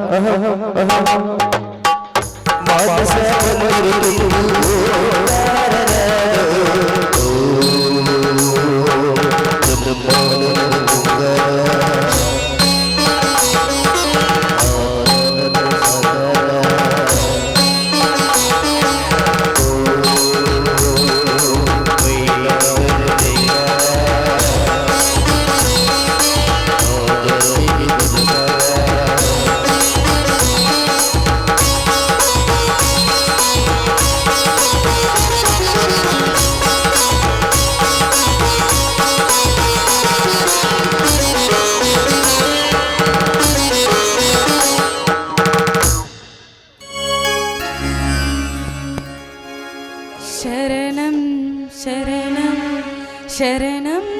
Uh-huh. Uh-huh. Uh-huh. Mother, ശരണം ശരണം ശരണം.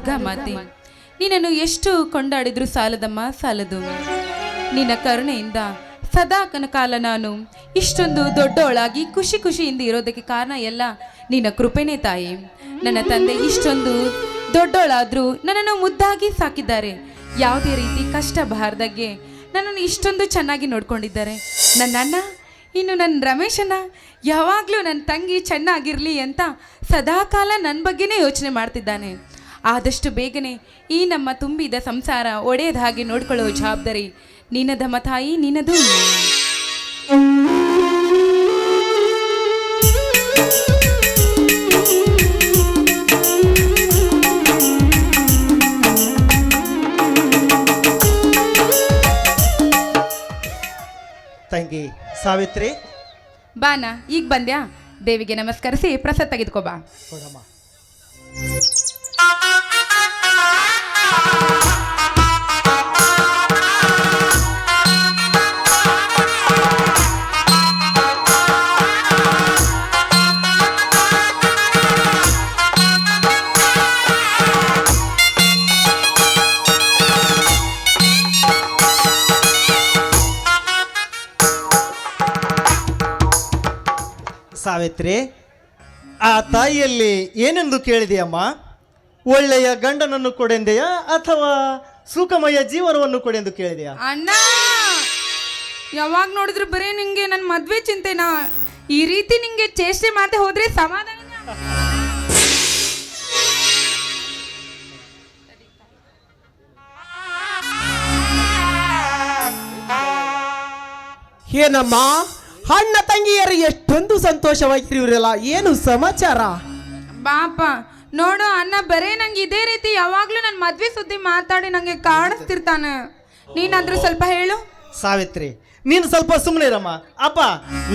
ದುರ್ಗಾ ಮಾತೆ, ನಿನ್ನನ್ನು ಎಷ್ಟು ಕೊಂಡಾಡಿದ್ರು ಸಾಲದಮ್ಮ, ಸಾಲದು. ನಿನ್ನ ಕರುಣೆಯಿಂದ ಸದಾ ಕಾಲ ನಾನು ಇಷ್ಟೊಂದು ದೊಡ್ಡವಳಾಗಿ ಖುಷಿ ಖುಷಿಯಿಂದ ಇರೋದಕ್ಕೆ ಕಾರಣ ಎಲ್ಲ ನಿನ್ನ ಕೃಪೆನೇ ತಾಯಿ. ನನ್ನ ತಂದೆ ಇಷ್ಟೊಂದು ದೊಡ್ಡವಳಾದ್ರೂ ನನ್ನನ್ನು ಮುದ್ದಾಗಿ ಸಾಕಿದ್ದಾರೆ. ಯಾವುದೇ ರೀತಿ ಕಷ್ಟ ಬಾರ್ದಾಗೆ ನನ್ನನ್ನು ಇಷ್ಟೊಂದು ಚೆನ್ನಾಗಿ ನೋಡ್ಕೊಂಡಿದ್ದಾರೆ. ನನ್ನ ಅಣ್ಣ, ಇನ್ನು ನನ್ನ ರಮೇಶನ ಯಾವಾಗಲೂ ನನ್ನ ತಂಗಿ ಚೆನ್ನಾಗಿರಲಿ ಅಂತ ಸದಾಕಾಲ ನನ್ನ ಬಗ್ಗೆನೇ ಯೋಚನೆ ಮಾಡ್ತಿದ್ದಾನೆ. ಆದಷ್ಟು ಬೇಗನೆ ಈ ನಮ್ಮ ತುಂಬಿದ ಸಂಸಾರ ಒಡೆಯದ ಹಾಗೆ ನೋಡ್ಕೊಳ್ಳೋ ಜವಾಬ್ದಾರಿ ನಿನ್ನದ ಮತಾಯಿ ನಿನ್ನದು ತಂಗಿ ಸಾವಿತ್ರಿ. ಬಾನ ಈಗ ಬಂದ್ಯಾ? ದೇವಿಗೆ ನಮಸ್ಕರಿಸಿ ಪ್ರಸಾದ್ ತೆಗೆದುಕೋ ಬಾ. ಸಾವಿತ್ರಿ ಆ ತಾಯಿಯಲ್ಲಿ ಏನೆಂದು ಕೇಳಿದೆಯಮ್ಮ? ಒಳ್ಳೆಯ ಗಂಡನನ್ನು ಕೊಡೆಂದೆಯಾ ಅಥವಾ ಸುಖಮಯ ಜೀವನವನ್ನು ಕೊಡೆಂದು ಕೇಳಿದೆಯಾ? ಅಣ್ಣ! ಯಾವಾಗ ನೋಡಿದ್ರು ಬರೀ ನಿಂಗೆ ನನ್ನ ಮದ್ವೆ ಚಿಂತೆನಾ? ಈ ರೀತಿ ನಿಂಗೆ ಚೇಷ್ಟೆ ಮಾಡದೆ ಹೋದ್ರೆ ಸಮಾಧಾನ ಏನಮ್ಮ ಅಣ್ಣ ತಂಗಿಯರು ಎಷ್ಟೊಂದು ಸಂತೋಷವಾಗಿರುವಿರಲ್ಲ ಏನು ಸಮಾಚಾರ? ಬಾಪ ನೋಡು ಅಣ್ಣ ಬರೇ ನಂಗೆ ಇದೇ ರೀತಿ ಯಾವಾಗ್ಲೂ ನನ್ನ ಮದ್ವೆ ಸುದ್ದಿ ಮಾತಾಡಿ ನಂಗೆ ಕಾಣಿಸ್ತಿರ್ತಾನೆ ನೀನಾದ್ರೂ ಸ್ವಲ್ಪ ಹೇಳು. ಸಾವಿತ್ರಿ ನೀನು ಸ್ವಲ್ಪ ಸುಮ್ಮನೆ ಇರಮ್ಮ. ಅಪ್ಪ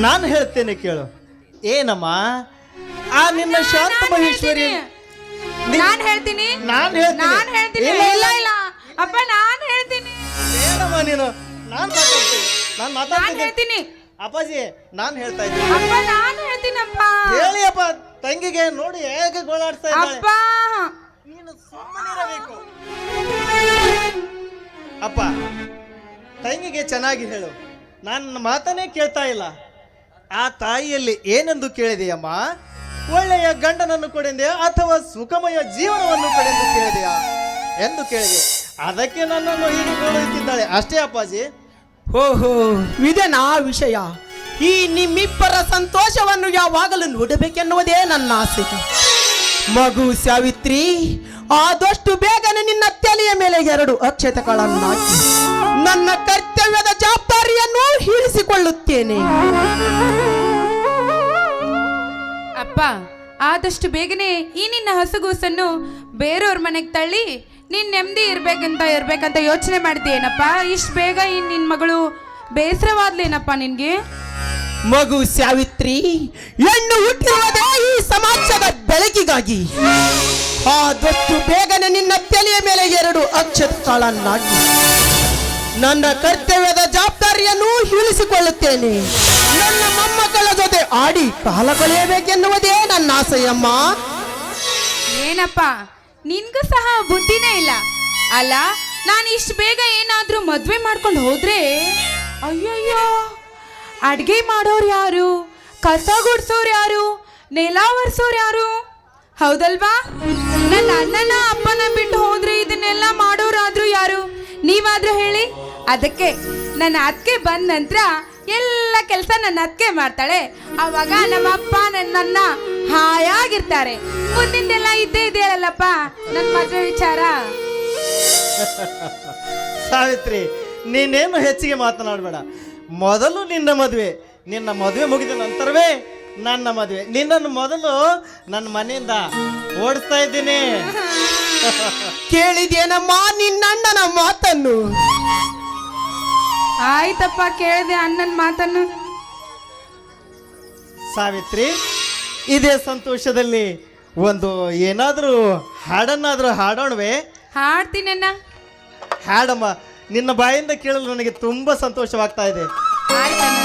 ನಾನು ಹೇಳ್ತೇನೆ ಕೇಳು. ಏನಮ್ಮ? ಆ ನಿನ್ನ ಶಾಂತ ಮಹೇಶ್ವರಿ ನಾನ್ ಹೇಳ್ತೀನಿ. ನಾನ್ ಹೇಳ್ತೀನಿ. ನಾನ್ ಹೇಳ್ತೀನಿ. ಇಲ್ಲ, ಇಲ್ಲ ಇಲ್ಲ. ಅಪ್ಪ ನಾನ್ ಹೇಳ್ತೀನಿ. ಏನಮ್ಮ ನೀನು? ನಾನು ಮಾತಾಡ್ತೀನಿ. ನಾನು ನಾನ್ ಮಾತಾಡ್ತೀನಿ. ಹೇಳ್ತೀನಿ. ಅಪ್ಪಾಜಿ ನಾನು ಹೇಳ್ತಾ ಇದ್ದೀನಿ. ಅಪ್ಪ ನಾನ್ ಹೇಳ್ತೀನಪ್ಪ. ಹೇಳಿ ಅಪ್ಪ ತಂಗಿಗೆ ನೋಡಿ ಹೇಗೆ ಗೋಳಾಡ್ತಾ ಇದ್ದಾಳೆ. ಅಪ್ಪ. ನೀನು ಸುಮ್ಮನಿರಬೇಕು ಅಪ್ಪ ತಂಗಿಗೆ ಚೆನ್ನಾಗಿ ಹೇಳು. ನನ್ನ ಮಾತನ್ನೇ ಕೇಳ್ತಾ ಇಲ್ಲ. ಆ ತಾಯಿಯಲ್ಲಿ ಏನೆಂದು ಕೇಳಿದೆಯಮ್ಮ? ಒಳ್ಳೆಯ ಗಂಡನನ್ನು ಕೊಡೆಂದೆಯಾ ಅಥವಾ ಸುಖಮಯ ಜೀವನವನ್ನು ಕೊಡೆಂದು ಕೇಳಿದೆಯಾ? ಎಂದು ಕೇಳಿದೆ. ಅದಕ್ಕೆ ನನ್ನನ್ನು ಹೀಗೆ ಕೇಳುತ್ತಿದ್ದಾಳೆ ಅಷ್ಟೇ ಅಪ್ಪಾಜಿ. ಓಹೋ. ಇದೇನಾ ವಿಷಯ. ಈ ನಿಮ್ಮಿಬ್ಬರ ಸಂತೋಷವನ್ನು ಯಾವಾಗಲೂ ನೋಡಬೇಕೆನ್ನುವುದೇ ನನ್ನ ಆಸೆ. ಮಗು ಸಾವಿತ್ರಿ ಆದಷ್ಟು ಬೇಗನೆ ನಿನ್ನ ತಲೆಯ ಮೇಲೆ ಎರಡು ಅಕ್ಷತೆಗಳನ್ನಾಕಿ. ನನ್ನ ಕರ್ತವ್ಯದ ಜವಾಬ್ದಾರಿಯನ್ನು ಹೀಳಿಸಿಕೊಳ್ಳುತ್ತೇನೆ ಅಪ್ಪ ಆದಷ್ಟು ಬೇಗನೆ ಈ ನಿನ್ನ ಹಸುಗೂಸನ್ನು ಬೇರೆಯವ್ರ ಮನೆಗೆ ತಳ್ಳಿ ನೀನ್ ನೆಮ್ಮದಿ ಇರ್ಬೇಕಂತ ಇರ್ಬೇಕಂತ ಯೋಚನೆ ಮಾಡಿದ್ದೇನಪ್ಪ ಇಷ್ಟು ಬೇಗ ಈ ನಿನ್ ಮಗಳು ಬೇಸರವಾದ್ಲೇನಪ್ಪ ನಿನ್ಗೆ? ಮಗು ಸಾವಿತ್ರಿ ಹೆಣ್ಣು ಹುಟ್ಟಿರುವುದೇ ಈ ಸಮಾಜದ ಬೆಳಕಿಗಾಗಿ. ಆದಷ್ಟು ಬೇಗನೆ ನಿನ್ನ ತಲೆಯ ಮೇಲೆ ಎರಡು ಅಕ್ಷರಗಳನ್ನಾಗಿ. ನನ್ನ ಕರ್ತವ್ಯದ ಜವಾಬ್ದಾರಿಯನ್ನು ಇಳಿಸಿಕೊಳ್ಳುತ್ತೇನೆ ನನ್ನ ಮೊಮ್ಮಕ್ಕಳ ಜೊತೆ ಆಡಿ ಕಾಲ ಕಳೆಯಬೇಕೆನ್ನುವುದೇ ನನ್ನ ಆಸೆಯಮ್ಮ. ಏನಪ್ಪ? ನಿನ್ಗೂ ಸಹ ಬುದ್ಧಿನೇ ಇಲ್ಲ. ಅಲ್ಲ, ನಾನು ಇಷ್ಟು ಬೇಗ ಏನಾದರೂ ಮದುವೆ ಮಾಡ್ಕೊಂಡು ಹೋದ್ರೆ? ಅಯ್ಯಯ್ಯೋ, ಅಡುಗೆ ಮಾಡೋರು ಯಾರು? ಕಸ ಗುಡ್ಸೋರು ಯಾರು? ನೆಲ ಒರೆಸೋರು ಯಾರು? ಹೌದಲ್ವಾ? ನನ್ನ ಅಣ್ಣನ ಅಪ್ಪನ ಬಿಟ್ಟು ಹೋದ್ರೆ ಇದನ್ನೆಲ್ಲ ಮಾಡೋರಾದ್ರೂ ಯಾರು? ನೀವಾದ್ರೂ ಹೇಳಿ. ಅದಕ್ಕೆ ನನ್ನ ಅತ್ತಿಗೆ ಬಂದ ನಂತರ ಎಲ್ಲ ಕೆಲಸ ನನ್ನ ಅತ್ತಿಗೆ ಮಾಡ್ತಾಳೆ. ಅವಾಗ ನಮ್ಮ ಅಪ್ಪ ನನ್ನ ಹಾಯಾಗಿರ್ತಾರೆ. ಮುಂದಿಂದೆಲ್ಲ ಇದ್ದೇ ಇದೆಯಲ್ಲಪ್ಪ ನನ್ನ ಮದುವೆ ವಿಚಾರ. ಸಾವಿತ್ರಿ ನೀನೇನು ಹೆಚ್ಚಿಗೆ ಮಾತನಾಡಬೇಡ. ಮೊದಲು ನಿನ್ನ ಮದುವೆ ನಿನ್ನ ಮದುವೆ ಮುಗಿದ ನಂತರವೇ ನನ್ನ ಮದುವೆ. ನಿನ್ನನ್ನು ಮೊದಲು ನನ್ನ ಮನೆಯಿಂದ ಓಡಿಸ್ತಾ ಇದ್ದೀನಿ. ಕೇಳಿದೇನಮ್ಮ ನಿನ್ನಣ್ಣನ ಮಾತನ್ನು? ಆಯ್ತಪ್ಪ ಕೇಳಿದೆ ಅಣ್ಣನ ಮಾತನ್ನು. ಸಾವಿತ್ರಿ ಇದೇ ಸಂತೋಷದಲ್ಲಿ ಒಂದು ಏನಾದರೂ ಹಾಡನ್ನಾದರೂ ಹಾಡೋಣವೇ. ಹಾಡ್ತೀನಣ್ಣ ಹಾಡಮ್ಮ ನಿನ್ನ ಬಾಯಿಂದ ಕೇಳಲು ನನಗೆ ತುಂಬ ಸಂತೋಷವಾಗ್ತಾ ಇದೆ. ಆಯ್ತಣ್ಣ.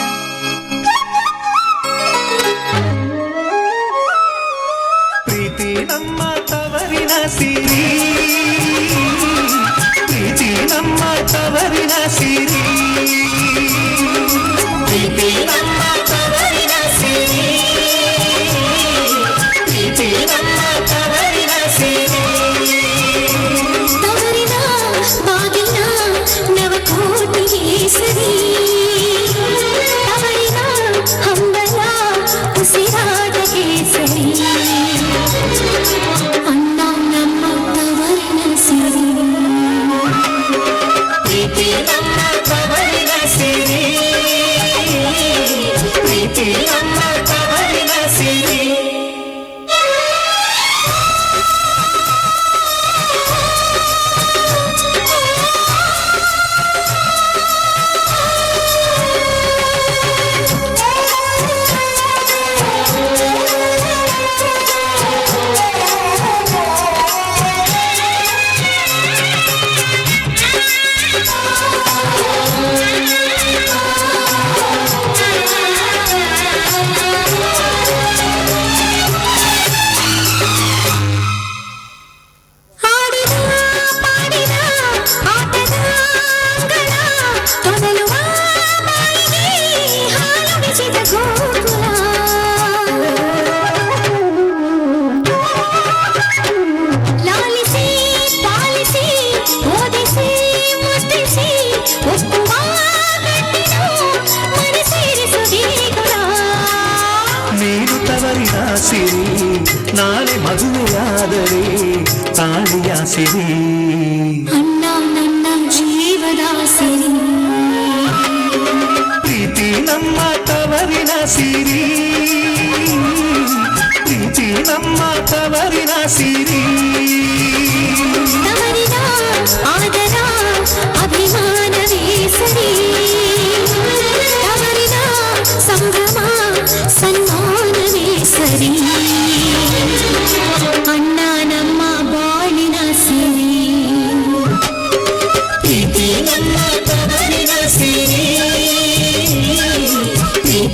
ಮದುವೆಯಾದರೆ ತಾಳಿಯ ಸಿರಿ ಅಣ್ಣ ನನ್ನ ಜೀವದ ಸಿರಿ ಪ್ರೀತಿ ನಮ್ಮ ತವರ ತವರಿನ ಸಿರಿ ಪ್ರೀತಿ ನಮ್ಮ ತವರಿನ ಸಿರಿ ತವರಿನ ಆದರ ಅಭಿಮಾನವೇ ಸರಿ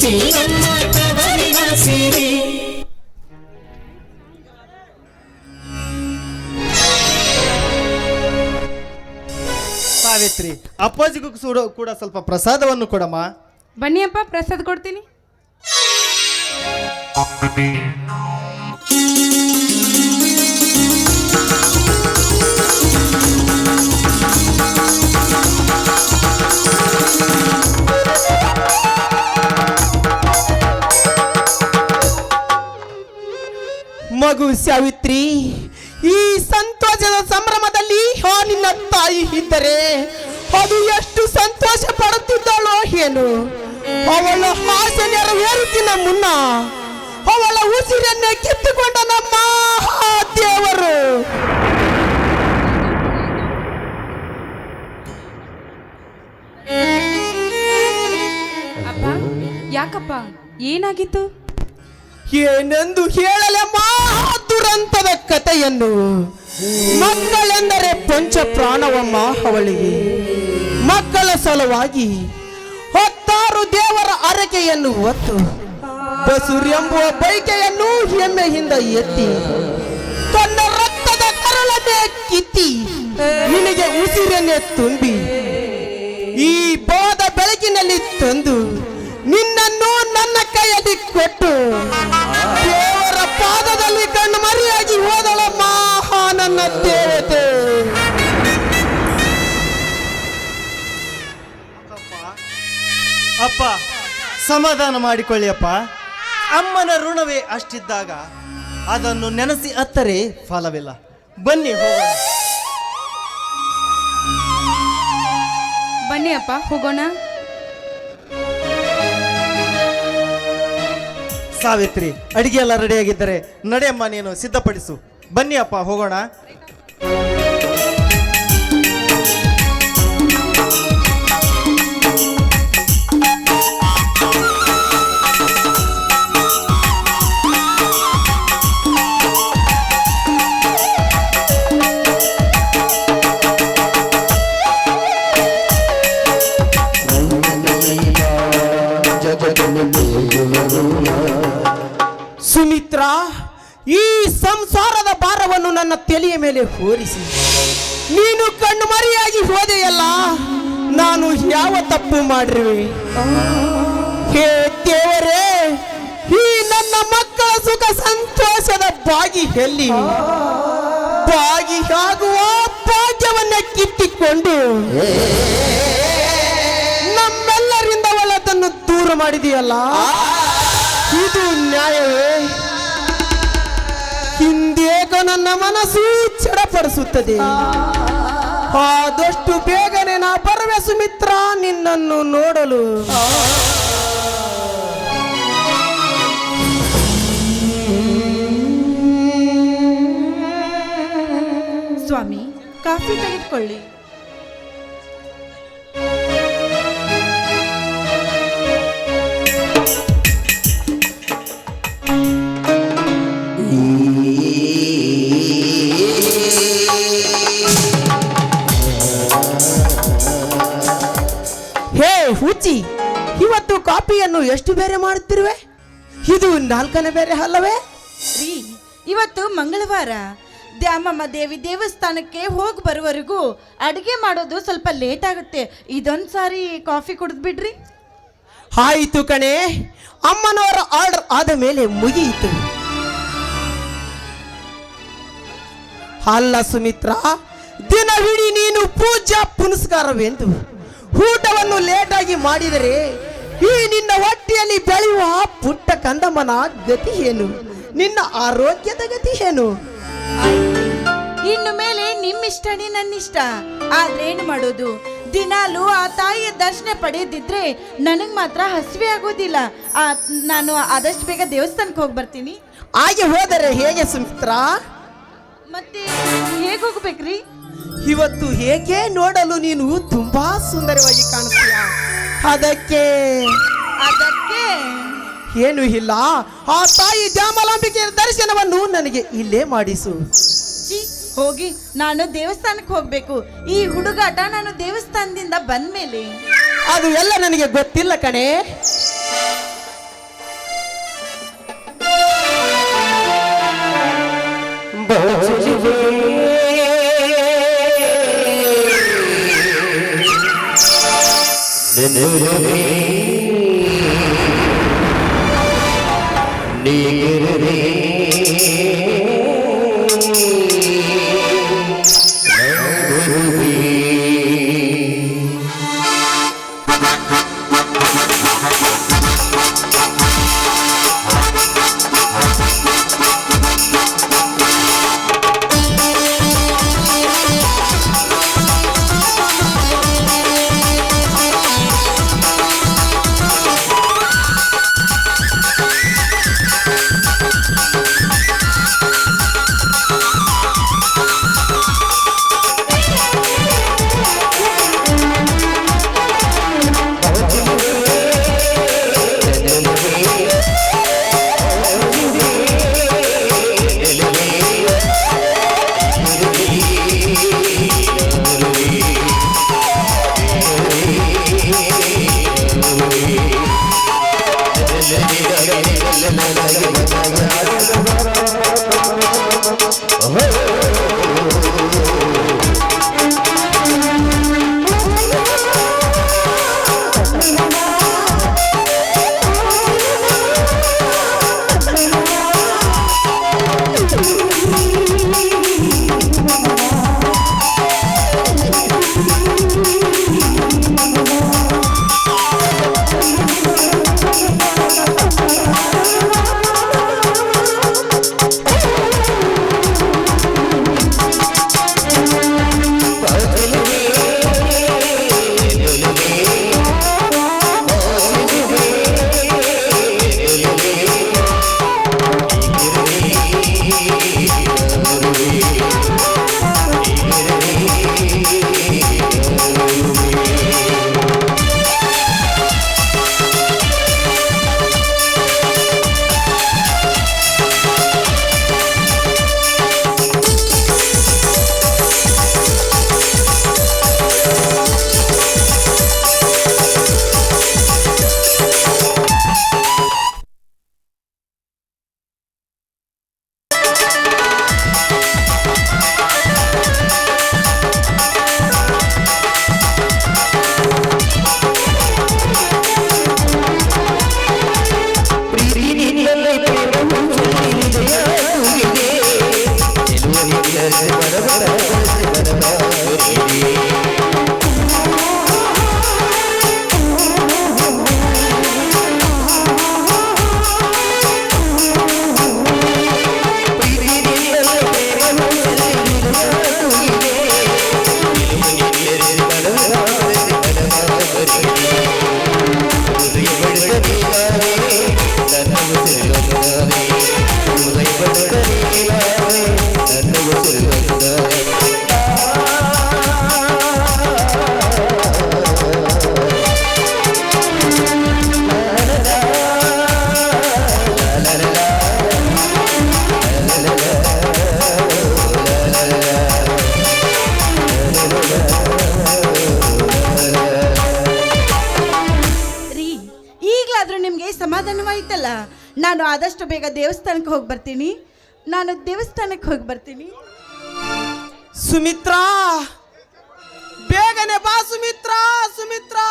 ಪ್ರೀತಿ ನಮ್ಮ ತವರಿನ ಸಿರಿ ಸಾವಿತ್ರಿ ಅಪ್ಪಾಜಿಗೂ ಕೂಡ ಸ್ವಲ್ಪ ಪ್ರಸಾದವನ್ನು ಕೊಡಮ್ಮ. ಬನ್ನಿ ಅಪ್ಪ ಪ್ರಸಾದ ಕೊಡ್ತೀನಿ. ಮಗು ಸಾವಿತ್ರಿ, ಈ ಸಂತೋಷದ ಸಂಭ್ರಮದಲ್ಲಿ ಆ ನಿನ್ನ ತಾಯಿ ಇದ್ದರೆ ಅದು ಎಷ್ಟು ಸಂತೋಷ ಪಡುತ್ತಿದ್ದಾಳೋ ಏನು? ಅವಳ ಆಸೆ ನೆರವೇರುತ್ತಿನ ಮುನ್ನ ಅವಳ ಉಸಿರನ್ನೇ ಕಿತ್ತುಕೊಂಡ ನಮ್ಮ ದೇವರು ಯಾಕಪ್ಪ? ಏನಾಗಿತ್ತು? ಏನೆಂದು ಹೇಳಲೆ ದುರಂತದ ಕಥೆಯನ್ನು. ಮಕ್ಕಳೆಂದರೆ ಪಂಚ ಪ್ರಾಣವಮ್ಮ ಅವಳಿಗೆ ಮಕ್ಕಳ ಸಲುವಾಗಿ ಹತ್ತಾರು ದೇವರ ಅರಕೆಯನ್ನು ಹೊತ್ತು ಬಸುರ್ ಎಂಬುವ ಬೈಕೆಯನ್ನು ಹೆಮ್ಮೆಯಿಂದ ಎತ್ತಿ ತನ್ನ ರಕ್ತದ ಕರಳನ್ನೇ ಕಿತ್ತಿ ನಿನಗೆ ಉಸಿರನ್ನೇ ತುಂಬಿ ಈ ಬೋದ ಬೆಳಕಿನಲ್ಲಿ ತಂದು ನಿನ್ನನ್ನು ನನ್ನ ಕೈಯಲ್ಲಿ ಕೊಟ್ಟು ದೇವರ ಪಾದದಲ್ಲಿ ಕಣ್ಣು ಮರಿಯಾಗಿ ಹೋದಳ ಮಹಾ ನನ್ನ ದೇವತೆ. ಅಪ್ಪ ಸಮಾಧಾನ ಮಾಡಿಕೊಳ್ಳಿ ಅಪ್ಪ. ಅಮ್ಮನ ಋಣವೇ ಅಷ್ಟಿದ್ದಾಗ ಅದನ್ನು ನೆನೆಸಿ ಅತ್ತರೆ ಫಲವಿಲ್ಲ. ಬನ್ನಿ ಹೋಗೋಣ. ಬನ್ನಿ ಅಪ್ಪ ಹೋಗೋಣ. ಸಾವಿತ್ರಿ ಅಡಿಗೆ ಎಲ್ಲ ರೆಡಿಯಾಗಿದ್ದರೆ ನಡೆಯಮ್ಮ ನೀನು ಸಿದ್ಧಪಡಿಸು. ಬನ್ನಿ ಅಪ್ಪ ಹೋಗೋಣ. ಮೇಲೆ ಹೋರಿಸಿ, ನೀನು ಕಣ್ಣು ಮರಿಯಾಗಿ ಹೋದೆಯಲ್ಲ, ನಾನು ಯಾವ ತಪ್ಪು ಮಾಡಿರುವೆ? ಹೇ ದೇವರೇ, ಈ ನನ್ನ ಮಕ್ಕಳ ಸುಖ ಸಂತೋಷದ ಬಾಗಿ ಎಲ್ಲಿ? ಬಾಗಿ ಆಗುವ ಭಾಗ್ಯವನ್ನ ಕಿತ್ತಿಕೊಂಡು, ನಮ್ಮೆಲ್ಲರಿಂದ ಒಳದನ್ನು ದೂರ ಮಾಡಿದೆಯಲ್ಲ? ಇದು ನ್ಯಾಯವೇ? ಹಿಂದೇಕ ನನ್ನ ಮನಸ್ಸು ಚಡಪಡಿಸುತ್ತದೆ. ಆದಷ್ಟು ಬೇಗನೆ ನಾ ಬರುವೆ ಸುಮಿತ್ರ ನಿನ್ನನ್ನು ನೋಡಲು. ಸ್ವಾಮಿ ಕಾಫಿ ತೆಗೆದುಕೊಳ್ಳಿ. ಹುಚ್ಚಿ ಇವತ್ತು ಕಾಫಿಯನ್ನು ಎಷ್ಟು ಬೇರೆ ಮಾಡುತ್ತಿರುವೆ? ಇದು ನಾಲ್ಕನೇ ಬೇರೆ ಅಲ್ಲವೇ? ರೀ ಇವತ್ತು ಮಂಗಳವಾರ. ದ್ಯಾಮಮ್ಮ ದೇವಿ ದೇವಸ್ಥಾನಕ್ಕೆ ಹೋಗಿ ಬರುವವರೆಗೂ ಅಡುಗೆ ಮಾಡೋದು ಸ್ವಲ್ಪ ಲೇಟ್ ಆಗುತ್ತೆ. ಇದೊಂದು ಸಾರಿ ಕಾಫಿ ಕುಡಿದು ಬಿಡ್ರಿ. ಆಯಿತು ಕಣೆ ಅಮ್ಮನವರ ಆರ್ಡರ್ ಆದ ಮೇಲೆ ಮುಗಿಯಿತು. ಅಲ್ಲ ಸುಮಿತ್ರ ದಿನವಿಡೀ ನೀನು ಪೂಜಾ ಪುನಸ್ಕಾರವೆಂದು. ಊಟವನ್ನು ಲೇಟಾಗಿ ಮಾಡಿದರೆ ಈ ನಿನ್ನ ಹೊಟ್ಟೆಯಲ್ಲಿ ಬೆಳೆಯುವ ಪುಟ್ಟ ಕಂದಮನ ಗತಿ ಏನು? ನಿನ್ನ ಆರೋಗ್ಯದ ಗತಿ ಏನು? ಇನ್ನು ಮೇಲೆ ನಿಮ್ಮಿಷ್ಟನೇ ನನ್ನಿಷ್ಟ. ಆದ್ರೆ ಏನು ಮಾಡೋದು? ದಿನಾಲು ಆ ತಾಯಿಯ ದರ್ಶನ ಪಡೆಯದಿದ್ರೆ ನನಗೆ ಮಾತ್ರ ಹಸಿವೆ ಆಗೋದಿಲ್ಲ. ಆ, ನಾನು ಆದಷ್ಟು ಬೇಗ ದೇವಸ್ಥಾನಕ್ಕೆ ಹೋಗಿ ಬರ್ತೀನಿ. ಹಾಗೆ ಹೋದರೆ ಹೇಗೆ ಸುಮಿತ್ರಾ? ಮತ್ತೆ ಹೇಗೆ ಹೋಗ್ಬೇಕ್ರಿ? ಇವತ್ತು ಹೇಗೆ ನೋಡಲು ನೀನು ತುಂಬಾ ಸುಂದರವಾಗಿ ಕಾಣಿಸ್ತೀಯ ಅದಕ್ಕೆ ಅದಕ್ಕೆ ಏನು ಇಲ್ಲ. ಆ ತಾಯಿ ದ್ಯಾಮಲಾಂಬಿಕೆಯ ದರ್ಶನವನ್ನು ನನಗೆ ಇಲ್ಲೇ ಮಾಡಿಸು. ಛೀ, ಹೋಗಿ ನಾನು ದೇವಸ್ಥಾನಕ್ಕೆ ಹೋಗ್ಬೇಕು. ಈ ಹುಡುಗಾಟ ನಾನು ದೇವಸ್ಥಾನದಿಂದ ಬಂದ್ಮೇಲೆ. ಅದು ಎಲ್ಲ ನನಗೆ ಗೊತ್ತಿಲ್ಲ ಕಣೆ. திருந்துருவே நீ ರೀ ಈಗಲಾದ್ರೂ ನಿಮಗೆ ಸಮಾಧಾನವಾಯ್ತಲ್ಲ? ನಾನು ಆದಷ್ಟು ಬೇಗ ದೇವಸ್ಥಾನಕ್ಕೆ ಹೋಗಿ ಬರ್ತೀನಿ. ನಾನು ದೇವಸ್ಥಾನಕ್ಕೆ ಹೋಗಿ ಬರ್ತೀನಿ. ಸುಮಿತ್ರಾ! ಬೇಗನೆ ಬಾ ಸುಮಿತ್ರಾ ಸುಮಿತ್ರಾ!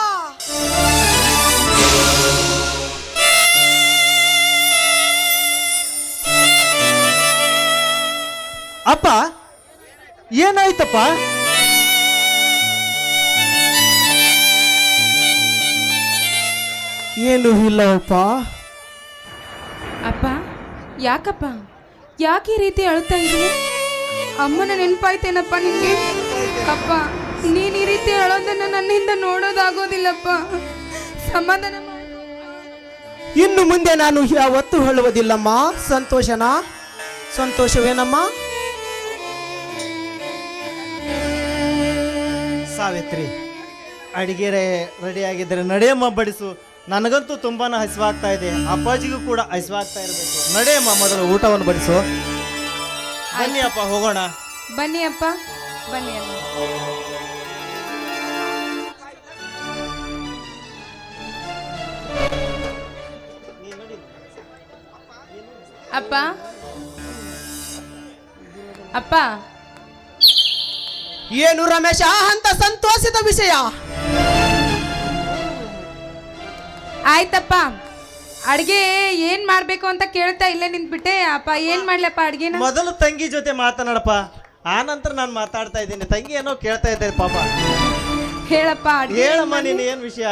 ಅಪ್ಪ, ಏನಾಯ್ತಪ್ಪ? ಏನು ಇಲ್ಲವಪ್ಪ ಅಪ್ಪ. ಯಾಕಪ್ಪ? ಯಾಕೆ ಈ ರೀತಿ ಅಳ್ತಾ ಇದ್ರಿ ಅಮ್ಮನ ನೆನಪಾಯ್ತೇನಪ್ಪ ನಿಮಗೆ ಅಪ್ಪ ನೀನು ಈ ರೀತಿ ಅಳೋದನ್ನು ನನ್ನಿಂದ ನೋಡೋದಾಗೋದಿಲ್ಲಪ್ಪ. ಸಮಾಧಾನ ಮಾಡು. ಇನ್ನು ಮುಂದೆ ನಾನು ಯಾವತ್ತೂ ಹೇಳುವುದಿಲ್ಲಮ್ಮ. ಸಂತೋಷನ? ಸಂತೋಷವೇನಮ್ಮ? ಸಾವಿತ್ರಿ ಅಡಿಗೆ ರೆಡಿ ಆಗಿದ್ರೆ ನಡೆಯಮ್ಮ ಬಡಿಸು. ನನಗಂತೂ ತುಂಬಾ ಹಸಿವಾಗ್ತಾ ಇದೆ. ಅಪ್ಪಾಜಿಗೂ ಕೂಡ ಹಸಿವಾಗ್ತಾ ಇರಬೇಕು. ನಡೆಯಮ್ಮ ಮೊದಲು ಊಟವನ್ನು ಬಡಿಸು. ಬನ್ನಿ ಅಪ್ಪ ಹೋಗೋಣ. ಬನ್ನಿ ಅಪ್ಪ ಬನ್ನಿ ಅಮ್ಮ. ಅಪ್ಪ ಅಪ್ಪ. ಏನು ರಮೇಶ ಅಂತ ಸಂತೋಷದ ವಿಷಯ? ಆಯ್ತಪ್ಪ. ಅಡ್ಗೆ ಏನ್ ಮಾಡ್ಬೇಕು ಅಂತ ಕೇಳ್ತಾ ಇಲ್ಲೇ ನಿಂತ್ಬಿಟ್ಟೆ. ಅಪ್ಪ ಏನ್ ಮಾಡ್ಲಪ್ಪ ಅಡ್ಗೆ ಮೊದಲು ತಂಗಿ ಜೊತೆ ಮಾತನಾಡಪ್ಪ. ಆ ನಂತರ ನಾನು ಮಾತಾಡ್ತಾ ಇದ್ದೀನಿ. ತಂಗಿ ಏನೋ ಕೇಳ್ತಾ ಇದ್ದೆ ಪಾಪ. ಹೇಳಪ್ಪ ಅಡ್ಗೆ ಹೇಳಮ್ಮ ನೀನು ಏನು ವಿಷಯ?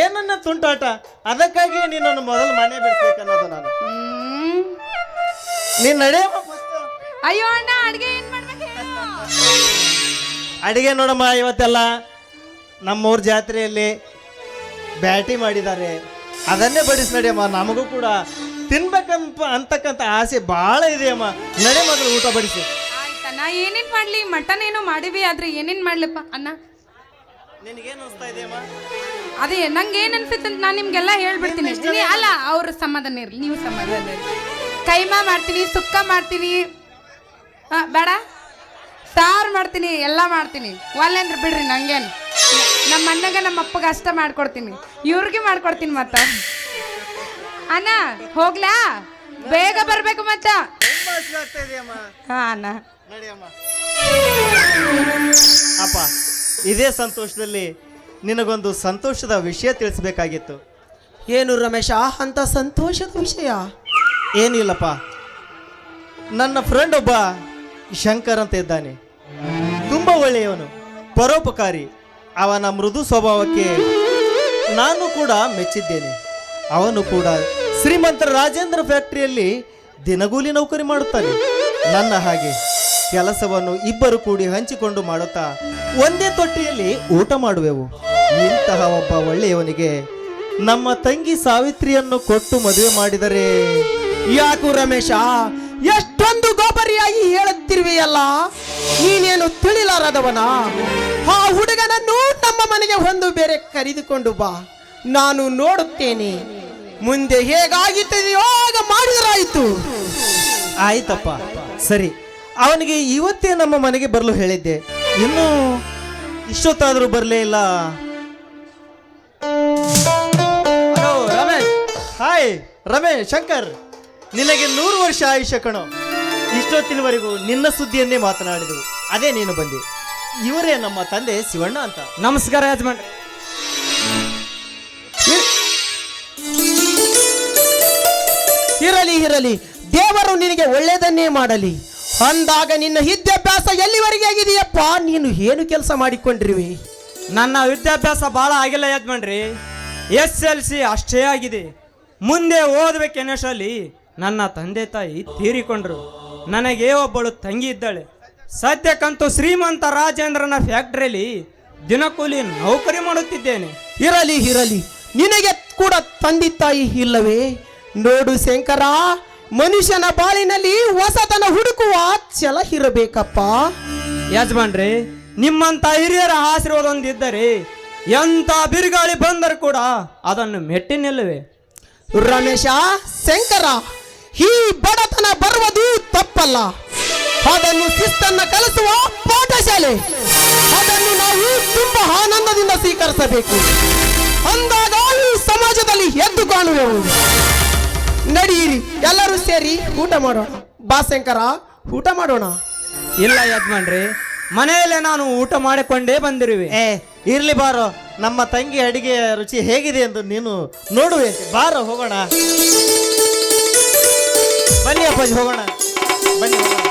ಏನನ್ನ ತುಂಟಾಟ? ಅದಕ್ಕಾಗಿ ನಿನ್ನನ್ನು ಮೊದಲು ಮನೆ ಬಿಡ್ಬೇಕನ್ನೋದು ನಾನು. ಹ್ಮ್. ನೀನ್ ನಡೆಯಮ್ಮ first. ಅಯ್ಯೋ ಅಣ್ಣ ಅಡ್ಗೆ ಏನ್ ಮಾಡ್ಬೇಕು ಹೇಳು? ಅಡಿಗೆ ನೋಡಮ್ಮ ಇವತ್ತೆಲ್ಲ ನಮ್ಮೂರ ಜಾತ್ರೆಯಲ್ಲಿ ಬ್ಯಾಟಿ ಮಾಡಿದ್ದಾರೆ. ಅದನ್ನೇ ಬಡಿಸಿ ನಡಿಯಮ್ಮ ನಮಗೂ ಕೂಡ. ತಿನ್ಬೇಕಂತ ಅಂತಕ್ಕಂಥ ಆಸೆ ಭಾಳ ಇದೆಯಮ್ಮ ನಡೆ ಮಗಳು ಊಟ ಬಡಿಸಿ. ಆಯ್ತಣ್ಣ ಏನೇನ್ ಮಾಡ್ಲಿ? ಮಟನ್ ಏನೋ ಮಾಡಿವಿ ಆದ್ರೆ ಏನೇನ್ ಮಾಡ್ಲಪ್ಪ? ಅಣ್ಣ ನಿನಗೇನು ಅನಿಸ್ತಾ ಇದೆಯಮ್ಮ ಅದೇ ನಂಗೆ ಏನ್ ಅನ್ಸುತ್ತೆ ಅಂತ ನಾನು ನಿಮ್ಗೆಲ್ಲ ಹೇಳ್ಬಿಡ್ತೀನಿ. ನೀ- ಅಲ್ಲ ಅವ್ರ ಸಮಾಧಾನ ಇರ್ಲಿ ನೀವು ಸಮಾಧಾನ ಇರ್ಲಿ. ಕೈಮಾ ಮಾಡ್ತೀನಿ ಸುಕ್ಕ ಮಾಡ್ತೀನಿ. ಆ, ಬೇಡ. ಸಾರು ಮಾಡ್ತೀನಿ ಎಲ್ಲ ಮಾಡ್ತೀನಿ. ಒಲ್ಲೆ ಅಂದ್ರೆ ಬಿಡ್ರಿ ನಂಗೇನು? ನಮ್ಮ ಅಣ್ಣಗ ನಮ್ಮ ಅಪ್ಪಗ ಅಷ್ಟ ಮಾಡ್ಕೊಡ್ತೀನಿ. ಇವ್ರಿಗೆ ಮಾಡ್ಕೊಡ್ತೀನಿ ಮತ್ತ. ಅಣ್ಣ ಹೋಗ್ಲಾ? ಬೇಗ ಬರ್ಬೇಕು ಮತ್ತ. ಹಾ ಅಣ್ಣ. ಅಪ್ಪ ಇದೇ ಸಂತೋಷದಲ್ಲಿ ನಿನಗೊಂದು ಸಂತೋಷದ ವಿಷಯ ತಿಳಿಸ್ಬೇಕಾಗಿತ್ತು. ಏನು ರಮೇಶ ಅಂತ ಸಂತೋಷದ ವಿಷಯ? ಏನಿಲ್ಲಪ್ಪ ನನ್ನ ಫ್ರೆಂಡ್ ಒಬ್ಬ ಶಂಕರ್ ಅಂತ ಇದ್ದಾನೆ. ತುಂಬ ಒಳ್ಳೆಯವನು ಪರೋಪಕಾರಿ. ಅವನ ಮೃದು ಸ್ವಭಾವಕ್ಕೆ ನಾನು ಕೂಡ ಮೆಚ್ಚಿದ್ದೇನೆ. ಅವನು ಕೂಡ ಶ್ರೀಮಂತ ರಾಜೇಂದ್ರ ಫ್ಯಾಕ್ಟರಿಯಲ್ಲಿ ದಿನಗೂಲಿ ನೌಕರಿ ಮಾಡುತ್ತಾನೆ. ನನ್ನ ಹಾಗೆ ಕೆಲಸವನ್ನು ಇಬ್ಬರು ಕೂಡಿ ಹಂಚಿಕೊಂಡು ಮಾಡುತ್ತಾ ಒಂದೇ ತೊಟ್ಟಿಯಲ್ಲಿ ಊಟ ಮಾಡುವೆವು. ಇಂತಹ ಒಬ್ಬ ಒಳ್ಳೆಯವನಿಗೆ ನಮ್ಮ ತಂಗಿ ಸಾವಿತ್ರಿಯನ್ನು ಕೊಟ್ಟು ಮದುವೆ ಮಾಡಿದರೆ ಯಾಕು ರಮೇಶ, ಎಷ್ಟೊಂದು ಗೋಬರಿಯಾಗಿ ಹೇಳುತ್ತಿರುವೆಯಲ್ಲ? ನೀನೇನು ತಿಳಿಲಾರದವನ? ಆ ಹುಡುಗನನ್ನು ನಮ್ಮ ಮನೆಗೆ ಒಂದು ಬೇರೆ ಕರೆದುಕೊಂಡು ಬಾ. ನಾನು ನೋಡುತ್ತೇನೆ. ಮುಂದೆ ಹೇಗಾಗಿತ್ತದೆಯೋ ಆಗ ಮಾಡಿದರಾಯಿತು. ಆಯ್ತಪ್ಪ ಸರಿ. ಅವನಿಗೆ ಇವತ್ತೇ ನಮ್ಮ ಮನೆಗೆ ಬರಲು ಹೇಳಿದ್ದೆ. ಇನ್ನು ಇಷ್ಟೊತ್ತಾದರೂ ಬರಲೇ ಇಲ್ಲ. ಹಲೋ ರಮೇಶ್. ಹಾಯ್ ರಮೇಶ್ ಶಂಕರ್. ನಿನಗೆ ನೂರು ವರ್ಷ ಆಯುಷ್ಯ ಕಣೋ. ಇಷ್ಟೊತ್ತಿನವರೆಗೂ ನಿನ್ನ ಸುದ್ದಿಯನ್ನೇ ಮಾತನಾಡಿದವು. ಅದೇ ನೀನು ಬಂದೆ. ಇವರೇ ನಮ್ಮ ತಂದೆ ಶಿವಣ್ಣ ಅಂತ. ನಮಸ್ಕಾರ ಯಜಮಾನ್. ಇರಲಿ ಇರಲಿ ದೇವರು ನಿನಗೆ ಒಳ್ಳೆಯದನ್ನೇ ಮಾಡಲಿ. ಅಂದಾಗ ನಿನ್ನ ವಿದ್ಯಾಭ್ಯಾಸ ಎಲ್ಲಿವರೆಗೆ ಆಗಿದೆಯಪ್ಪ? ನೀನು ಏನು ಕೆಲಸ ಮಾಡಿಕೊಂಡಿರುವೆ? ನನ್ನ ವಿದ್ಯಾಭ್ಯಾಸ ಭಾಳ ಆಗಿಲ್ಲ ಯಜಮಾನ್ರಿ. ಎಸ್ ಎಲ್ ಸಿ ಅಷ್ಟೇ ಆಗಿದೆ. ಮುಂದೆ ಓದಬೇಕೆನ್ನೋಷ್ಟರಲ್ಲಿ ನನ್ನ ತಂದೆ ತಾಯಿ ತೀರಿಕೊಂಡರು. ನನಗೆ ಒಬ್ಬಳು ತಂಗಿ ಇದ್ದಾಳೆ. ಸದ್ಯಕ್ಕಂತೂ ಶ್ರೀಮಂತ ರಾಜೇಂದ್ರನ ಫ್ಯಾಕ್ಟ್ರಿಯಲ್ಲಿ ದಿನಕೂಲಿ ನೌಕರಿ ಮಾಡುತ್ತಿದ್ದೇನೆ. ಇರಲಿ ಇರಲಿ. ನಿನಗೆ ಕೂಡ ತಂದೆ ತಾಯಿ ಇಲ್ಲವೇ? ನೋಡು ಶಂಕರ ಮನುಷ್ಯನ ಬಾಳಿನಲ್ಲಿ ಹೊಸತನ ಹುಡುಕುವ ಛಲ ಇರಬೇಕಪ್ಪ. ಯಜಮಾನ್ರಿ ನಿಮ್ಮಂತ ಹಿರಿಯರ ಆಶೀರ್ವಾದ ಎಂತ ಬಿರುಗಾಳಿ ಬಂದರೂ ಕೂಡ ಅದನ್ನು ಮೆಟ್ಟಿ ನಿಲ್ಲುವೆ. ರಮೇಶ ಶಂಕರ ಈ ಬಡತನ ಬರುವುದು ತಪ್ಪಲ್ಲ. ಅದನ್ನು ಶಿಸ್ತನ್ನ ಕಲಿಸುವ ಪಾಠಶಾಲೆ. ಅದನ್ನು ನಾವು ತುಂಬಾ ಆನಂದದಿಂದ ಸ್ವೀಕರಿಸಬೇಕು. ಅಂದಾಗ ಈ ಸಮಾಜದಲ್ಲಿ ಎದ್ದು ಕಾಣುವೆವು. ನಡೀರಿ ಎಲ್ಲರೂ ಸೇರಿ ಊಟ ಮಾಡೋಣ. ಬಾಸಂಕರ ಊಟ ಮಾಡೋಣ. ಇಲ್ಲ ಯಜ್ಮಾನ್ರಿ ಮನೆಯಲ್ಲೇ ನಾನು ಊಟ ಮಾಡಿಕೊಂಡೇ ಬಂದಿರುವೆ. ಏ ಇರ್ಲಿ ಬಾರೋ ನಮ್ಮ ತಂಗಿ ಅಡಿಗೆ ರುಚಿ ಹೇಗಿದೆ ಎಂದು ನೀನು ನೋಡುವೆ. ಬಾರೋ ಹೋಗೋಣ. ಬನ್ನಿ ಅಪ್ಪಾಜಿ ಹೋಗೋಣ. ಬನ್ನಿ ಹೋಗೋಣ.